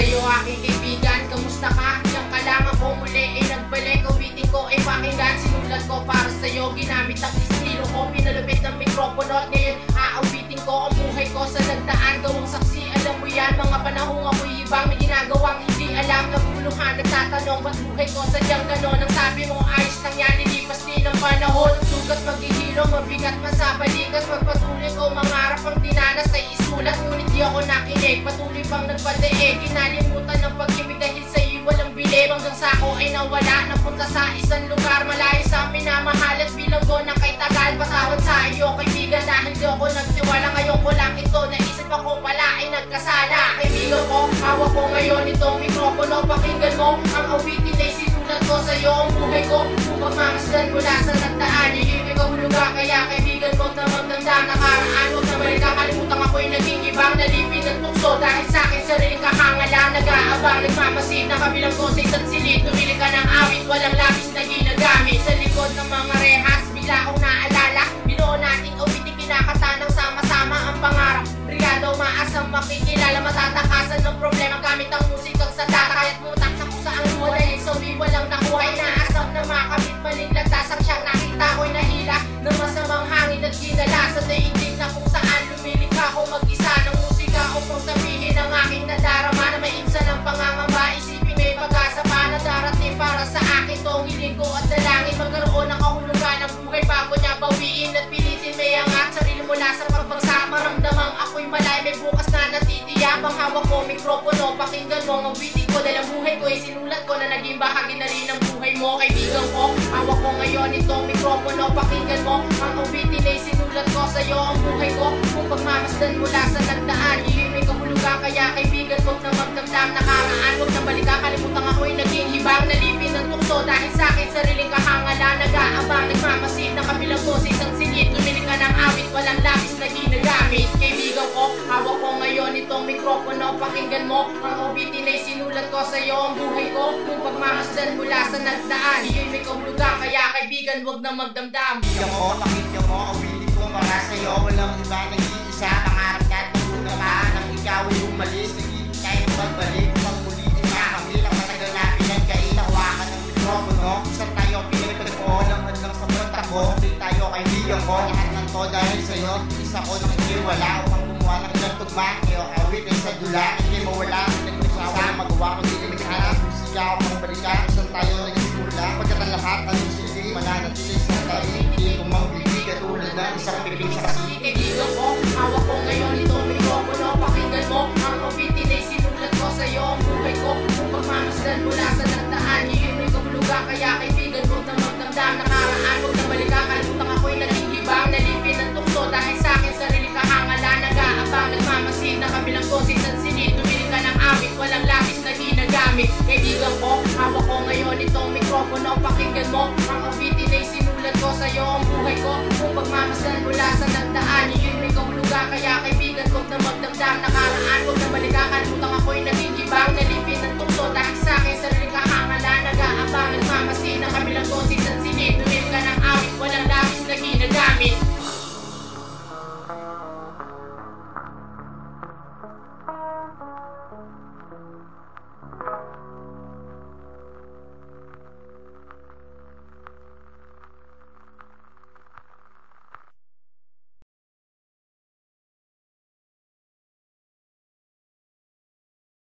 aking kaibigan. Kamusta ka? Yang ka lang ako muli. Ay nagbalik Uwitin ko. Ay pakinggan Sinulat ko para sa'yo. Ginamit ang estilo ko. Pinalupit ng mikropono At ngayon aawitin ko Ang buhay ko sa nagdaan. Gawang saksi Alam mo yan. Mga panahong ako'y ibang May ginagawang hindi alam. Naguluhan Nagtatanong Ba't buhay ko? Sadyang ganon di ako nakinig. Patuloy pang nagpadaig Kinalimutan ng pag-ibig Dahil sa'yo'y walang bilib. Hanggang sa ako ay nawala. Napunta sa isang lugar. Malayo sa minamahal At bilanggo na kay tagal. Patawad sa iyo kaibigan. Dahil di ako nagtiwala. Ngayon ko lang ito Naisip. Ako pala ay nagkasala. Kaibigan ko Hawak ko ngayon itong mikropono. Pakinggan mo Ang awitin ay sinulat ko sa'yo. Ang buhay ko Kung pagmamasdan mula sa nagdaan Nag-aabang Nagmamasid na kabilang ko sa isang silid Tumili ka ng awit Walang labis Kaibigan ko Hawak ko ngayon itong mikropono. Pakinggan mo Ang awitin ay sinulat ko Sa'yo ang buhay ko. Kung pagmamasdan mula sa nagdaan Pakinggan mo Ang awitin ay sinulat ko Sa'yo ang buhay ko Kung pagmamasdan mula sa nagdaan. Iyo'y may kahulugan Kaya kaibigan Huwag na magdamdam. Pakinggan mo, pakinggan mo, awitin ko para sa'yo Walang iba nag-iisa, pangarap ka at pupunta ka Nang ikaw ay umalis, naghihintay ng pagbalik Upang ulitin na kami ng matagal na pinagkait Hawakan ng mikropono. Isang tayo pinagtagpuan ng hadlang sa pagtakbo Sabay tayo kaibigan ko, lahat ng to dahil sa'yo. Isa ko nang hindi wala upang gumawa ng ilang tugma Ngayon awit ay sa dula, hindi mawala Nagpagsawa na magawa ko hindi naghanap Musika ako pang balikan, isang tayo nagsimula Pagkat ang lahat, anong silbi, mananatili sa tayo marami. Kaibigan ko, hawak ko ngayon itong mikropono Pakinggan mo, ang awitin ay sinulat ko sa'yo ang buhay ko Kung pagmamasdan mula sa nagdaan, yun may kahulugan Kaya kaibigan ko na magdamdam. Na